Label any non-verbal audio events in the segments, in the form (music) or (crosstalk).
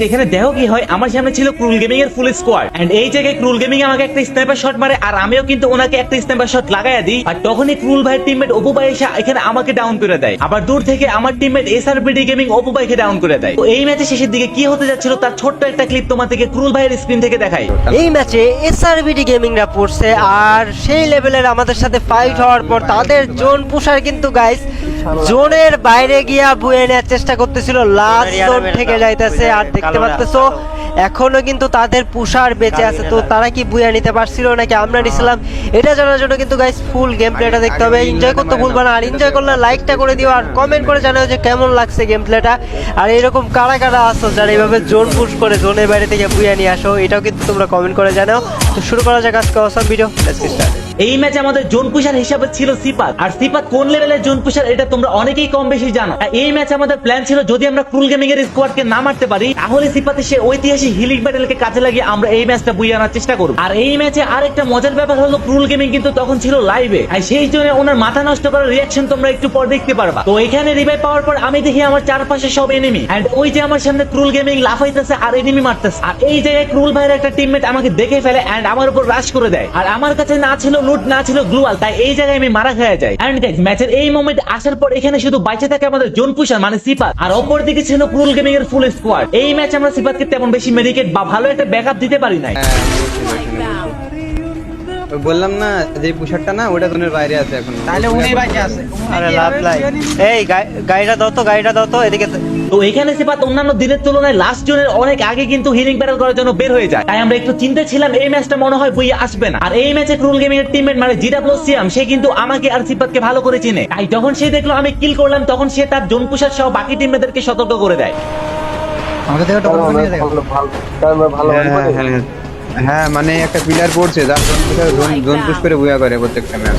Guys এখানে দেখো কি হয়? আমার সামনে ছিল ক্রুল গেমিং এর ফুল স্কোয়াড এন্ড এই জায়গায় ক্রুল গেমিং আমাকে একটা স্নাইপার শট মারে, আর আমিও কিন্তু ওনাকে একটা স্নাইপার শট লাগাইয়া দিই। আর তখনই ক্রুল ভাইয়ের টিমমেট অপু ভাই এসে এখানে আমাকে ডাউন করে দেয়। আবার দূর থেকে আমার টিমমেট এসআরবিডি গেমিং অপু ভাইকে ডাউন করে দেয়। তো এই ম্যাচে শেষের দিকে কি হতে যাচ্ছিল তার ছোট্ট একটা ক্লিপ তোমাদেরকে ক্রুল ভাইয়ের স্ক্রিন থেকে দেখাই। এই ম্যাচে এসআরবিডি গেমিংরা পড়ছে, আর সেই লেভেলের আমাদের সাথে ফাইট হওয়ার পর তাদের জোন পুষার কিন্তু গাইস জোনের বাইরে গিয়া বুয়ে নেওয়ার চেষ্টা করতেছিল লাস্ট জোন থেকে যাইতেছে আর দেখতে পাচ্তেছো এখনও কিন্তু তাদের পুষার বেঁচে আছে তো তারা কি বুয়া নিতে পারছিল নাকি আমরা নিছিলাম এটা জানার জন্য কিন্তু গাইস ফুল গেম প্লেটা দেখতে হবে এনজয় করতে ভুলবা না আর এনজয় করলে লাইকটা করে দিও আর কমেন্ট করে জানাও যে কেমন লাগছে গেম প্লেটা আর এরকম কারা কারা আসো যারা এইভাবে জোন পুশ করে জোনের বাইরে থেকে বুয়া নিয়ে আসো এটাও কিন্তু তোমরা কমেন্ট করে জানাও। তো শুরু করা যাক আজকে অসম ভিডিও লেটস স্টার্ট এই ম্যাচে আমাদের জোন পুষার হিসাবে ছিল সিপাত আর সিপাত কোন লেভেলের জোন পুষার এটা তোমরা অনেকেই কম বেশি জানো। এই ম্যাচে আমাদের প্ল্যান ছিল, যদি আমরা ক্রুল গেমিং এর স্কোয়াডকে না মারতে পারি, তাহলে সিপাতে সে ঐতিহাসিক হিলিং ব্যাটেলকে কাজে লাগিয়ে আমরা এই ম্যাচটা বুঝে আনার চেষ্টা করব। আর এই ম্যাচে আরেকটা মজার ব্যাপার হলো ক্রুল গেমিং কিন্তু তখন ছিল লাইভে আর সেই জন্য ওনার মাথা নষ্ট করার রিয়াকশন তোমরা একটু পর দেখতে পারবা। তো এখানে রিভাইভ পাওয়ার পর আমি দেখি আমার চারপাশে সব এনিমি এন্ড ওই যে আমার সামনে ক্রুল গেমিং লাফাইতেছে আর এনিমি মারতেছে। আর এই জায়গায় ক্রুল ভাইয়ের একটা টিমমেট আমাকে দেখে ফেলে এন্ড আমার উপর রাশ করে দেয়। আর আমার কাছে না ছিল লুট না ছিল গ্লুয়াল তাই এই জায়গায় আমি মারা খেয়ে যাই। এন্ড গাইজ ম্যাচের এই মোমেন্ট আসার পর এখানে শুধু বাইচে থাকে আমাদের জোন পুষার মানে সিপাত আর অপর দিকে ছিল ক্রুল গেমিং এর ফুল স্কোয়াড এই ম্যাচ আমরা সিপাতকে তেমন বেশি মেডিকেট বা ভালো একটা ব্যাকআপ দিতে পারি নাই। ওই বললাম না যে পুষারটা না ওটা জোনের বাইরে আছে এখন। তাহলে উনি বাকি আছে। আরে লাভ লাই এই গাই- গাড়িটা দাও তো গাড়িটা দাও তো এদিকে তো এখানে সিপাত অন্যান্য দিনের তুলনায় লাস্ট জোনের অনেক আগে কিন্তু হিলিং ব্যাটল করার জন্য বের হয়ে যায়। তাই আমরা একটু চিন্তা ছিলাম এই ম্যাচটা মনে হয় বইয়ে আসবে না। আর এই ম্যাচে ক্রুল গেমিং এর টিমমেট মানে জিরা সিয়াম সে কিন্তু আমাকে আর সিপাতকে ভালো করে চিনে। তাই যখন সে দেখল আমি কিল করলাম তখন সে তার জোন পুষার সহ বাকি টিমমেটদেরকে সতর্ক করে দেয়। আমাকে দেখো। টপ করে দেখো হ্যাঁ, হ্যাঁ, হ্যাঁ। মানে একটা পিলার পড়ছে যার জোন পুশ করে বুয়া করে প্রত্যেকটা ম্যাচ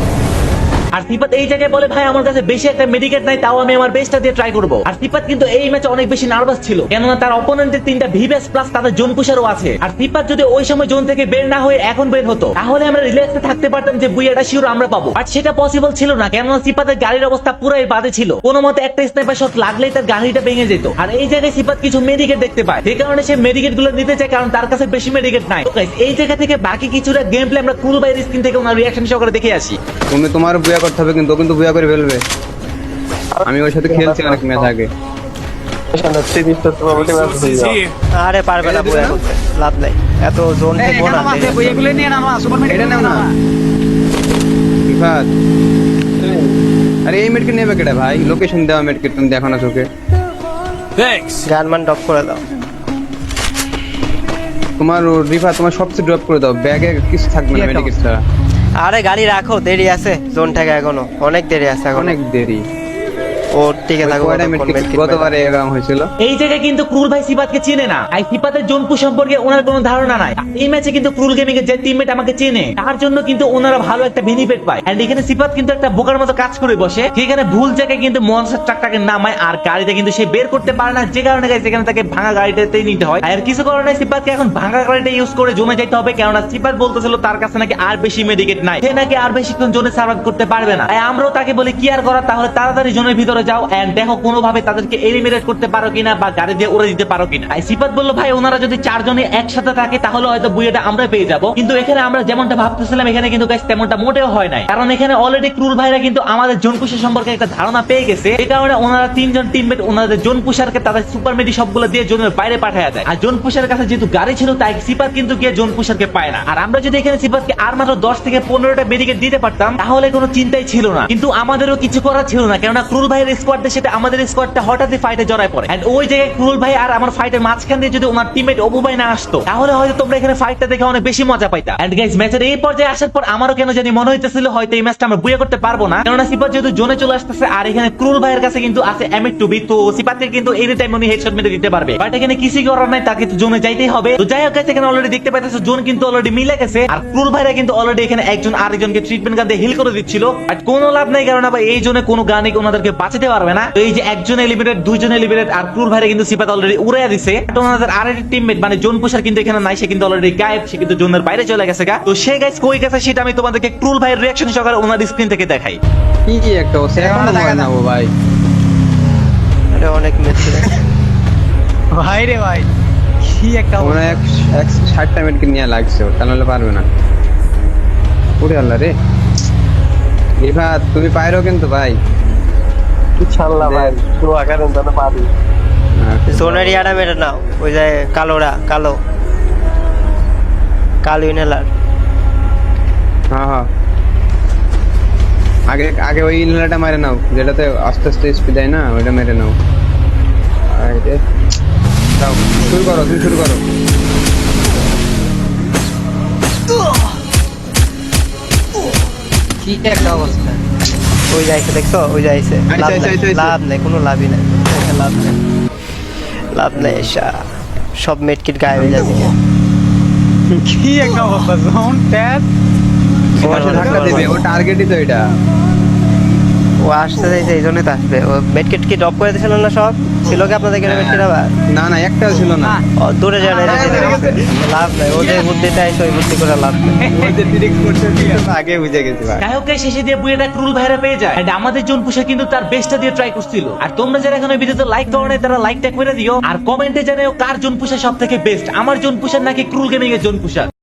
আর সিপাত এই জায়গায় বলে, ভাই, আমার কাছে বেশি একটা মেডিকেট নাই, তাও আমি আমার বেস্টটা দিয়ে ট্রাই করব। আর সিপাত কিন্তু এই ম্যাচে অনেক বেশি নার্ভাস ছিল, কেননা তার অপোনেন্টের তিনটা ভিভেস প্লাস তাদের জোন পুষারও আছে। আর সিপাত যদি ওই সময় জোন থেকে বের না হয়ে এখন বের হতো, তাহলে আমরা রিল্যাক্সে থাকতে পারতাম যে বুইয়াটা শিওর আমরা পাবো। আর সেটা পসিবল ছিল না, কেননা সিপাতের গাড়ির অবস্থা পুরাই বাদে ছিল। কোনো মতে একটা স্নাইপার শট লাগলেই তার গাড়িটা ভেঙে যেত। আর এই জায়গায় সিপাত কিছু মেডিকেট দেখতে পায়। যে কারণে সে মেডিকেটগুলো নিতে চায়, কারণ তার কাছে বেশি মেডিকেট নাই। এই জায়গা থেকে বাকি কিছুটা গেম প্লে আমরা কুল বাইরের স্ক্রিন থেকে ওনার রিয়াকশন সহকারে দেখে আসি। তুমি তোমার বুয়া করতে হবে কিন্তু কিন্তু বুয়া করে ফেলবে। আমি ওর সাথে খেলছি অনেক ম্যাচ আগে। আরে পারবে না বুয়া করতে। লাভ নাই। এত জোন এই, থেকে এখানে না। এগুলো নিয়ে সুপার এটা নাও না। আরে এই মেডকে নেবে কেটে ভাই? লোকেশন দেওয়া মেডকে তুমি দেখো না চোখে। গানমান ড্রপ করে দাও। তোমার রিফা তোমার সবচেয়ে ড্রপ করে দাও। ব্যাগে কিছু থাকবে না মেডিকেট ছাড়া। আরে গাড়ি রাখো দেরি আছে। জোন থেকে এখনও। অনেক দেরি আছে অনেক দেরি। ও টিকে থাকো কয়টা কতক্ষণ medkit medkit গতবারে এরকম হয়েছিল? এই জায়গায় কিন্তু ক্রুল ভাই সিপাতকে চিনে না। আর সিপাতের জনপু সম্পর্কে ওনার কোনো ধারণা নাই। এই ম্যাচে কিন্তু ক্রুল গেমিং এর যে টিমমেট আমাকে চেনে তার জন্য কিন্তু ওনারা ভালো একটা বেনিফিট পায়। এন্ড এখানে সিপাত কিন্তু একটা বোকার মতো কাজ করে বসে। সেখানে ভুল জায়গায় কিন্তু মনসার ট্রাকটাকে নামায় আর গাড়িতে কিন্তু সে বের করতে পারে না। যে কারণে গাইছে এখানে তাকে ভাঙা গাড়িটাতেই নিতে হয়। আর কিছু কারণে সিপাতকে এখন ভাঙা গাড়িটা ইউজ করে জমে যেতে হবে। কেননা সিপাত বলতেছিল তার কাছে নাকি আর বেশি মেডিকেট নাই। সে নাকি আর বেশিক্ষণ জোনে সার্ভাইভ করতে পারবে না। তাই আমরাও তাকে বলি কি আর করার? তাহলে তাড়াতাড়ি জোনের ভিতরে যাও এন্ড দেখো কোনোভাবে তাদেরকে এলিমিনেট করতে পারো কিনা বা গাড়ি দিয়ে উড়ে দিতে পারো কিনা। সিপাত বলল, ভাই, ওনারা যদি চারজনে একসাথে থাকে, তাহলে হয়তো বুয়েটা আমরা পেয়ে যাব। কিন্তু এখানে আমরা যেমনটা ভাবতেছিলাম, এখানে কিন্তু guys তেমনটা মোটেও হয় নাই। কারণ এখানে অলরেডি ক্রুল ভাইরা কিন্তু আমাদের জোন সম্পর্কে একটা ধারণা পেয়ে গেছে। এই কারণে ওনারা তিনজন টিমমেট ওনাদের জোন তাদের সুপার মেডি সবগুলো দিয়ে জোনের বাইরে পাঠায় দেয়। আর জোন কাছে যেহেতু গাড়ি ছিল, তাই সিপাত কিন্তু গিয়ে জোন পায় না। আর আমরা যদি এখানে সিপাতকে আর মাত্র দশ থেকে পনেরোটা মেডিকেট দিতে পারতাম, তাহলে কোনো চিন্তাই ছিল না। কিন্তু আমাদেরও কিছু করার ছিল না। কেননা ক্রুল ভাইয়ের স্কোয়াডদের সাথে আমাদের স্কোয়াডটা হঠাৎই ফাইটে জড়ায় পড়ে। এন্ড ওই জায়গায় ক্রুল ভাই আর আমার ফাইটের মাঝখান দিয়ে যদি ওনার টিমমেট ভাই না আসতো, তাহলে হয়তো তোমরা এখানে ফাইটটা দেখে অনেক বেশি মজা পাইতা। এন্ড গাইস ম্যাচের এই পর্যায়ে আসার পর আমারও কেন জানি মনে হইতেছিল হয়তো এই ম্যাচটা আমরা বুয়ে করতে পারব না। কেননা যেহেতু জোনে চলে আসতেছে, আর এখানে ক্রুল ভাইয়ের কাছে কিন্তু আছে টু বি তো কিন্তু এনি টাইম উনি হেডশট মেরে দিতে পারবে। বাট এখানে কিছুই করার নাই, তাকে তো জোনে যাইতেই হবে। তো যাই হোক এখানে অলরেডি দেখতে পাইতেছো, জোন কিন্তু অলরেডি মিলে গেছে। আর ক্রুল ভাইরা কিন্তু অলরেডি এখানে একজন আরেকজনকে ট্রিটমেন্ট গান দিয়ে হিল করে দিচ্ছিল। বাট কোনো লাভ নাই কারণ আবার এই জন্য কোনো গানে ওনাদেরকে বাঁচাতে পারবে না। এই যে একজন এলিমিনেট দুইজন এলিমিনেট আর ক্রুল ভাইরা কিন্তু সিপাত অলরেডি উড়াইয়া দিছে। ওনাদের আরেকটি টিমমেট মানে জোন পুষার কিন্তু এখানে নাই সে কিন্তু অলরেডি গায়েব সে কিন্তু জোনের বাইরে চলে গেছে গা। তো সে গাইস কই গেছে সেটা আমি তোমাদেরকে ক্রুল ভাইয়ের রিয়াকশন সহকারে ওনার স্ক্রিন থেকে দেখাই। কি কি একটা ও সেকেন্ড হয় না ও ভাই। আরে অনেক মেসি (laughs) ভাই রে ভাই কি একটা হয় এক এক ষাটটা মিনিট নিয়ে লাগছে তা নাহলে পারবে না। ওরে আল্লাহ রে। রিফাত তুমি পাইরো কিন্তু ভাই। ইনশাল্লাহ ভাই দোয়া করেন যেন পারি। জোনের ইয়ারা মেরে নাও ওই যে কালোরা কালো। কালো ইনহেলার। হ্যাঁ হ্যাঁ। আগে আগে ওই ইনহেলারটা মেরে নাও যেটাতে আস্তে আস্তে স্পিড দেয় না ওইটা মেরে নাও। যাও শুরু করো তুমি শুরু করো। কি একটা অবস্থা। ওই যাইছে দেখছ? ওই যাইছে লাভ নাই, আইছে, আইছে। লাভ নেই কোনো লাভই নাই। লাভ নেই। লাভ নেই সা- সব মেটকিট গায়ে হয়ে যাচ্ছে। কি একটা অবস্থা জোন ট্যাপ ও ধাক্কা দেবে। ও টার্গেটই তো এটা। ও আসতে চাইছে এই জন্যই তো আসবে। ও মেটকিট কি ড্রপ করে দিয়েছিল না সব? ছিল কি আপনাদের এখানে মেটকিট আবার? না না একটাও ছিল না। ও, দূরে এটা হ্যাঁ। লাভ নাই আইসে ওই বুদ্ধি করে লাভ নেই। ওই যে ডিরেক্ট করছে আগে বুঝে গেছি ভাই। গায়কের শেষে দিয়ে বুয়েটা ক্রুল ভাইরা পেয়ে যায়। And আমাদের জন পুষা কিন্তু তার বেস্টটা দিয়ে ট্রাই করছিল। আর তোমরা যারা এখন ভিডিওতে লাইক দাও নাই তারা লাইকটা করে দিও। আর কমেন্টে জানাও কার জন পুষা সব থেকে বেস্ট আমার জন পুষার নাকি ক্রুল গেমিং এর জন পুষা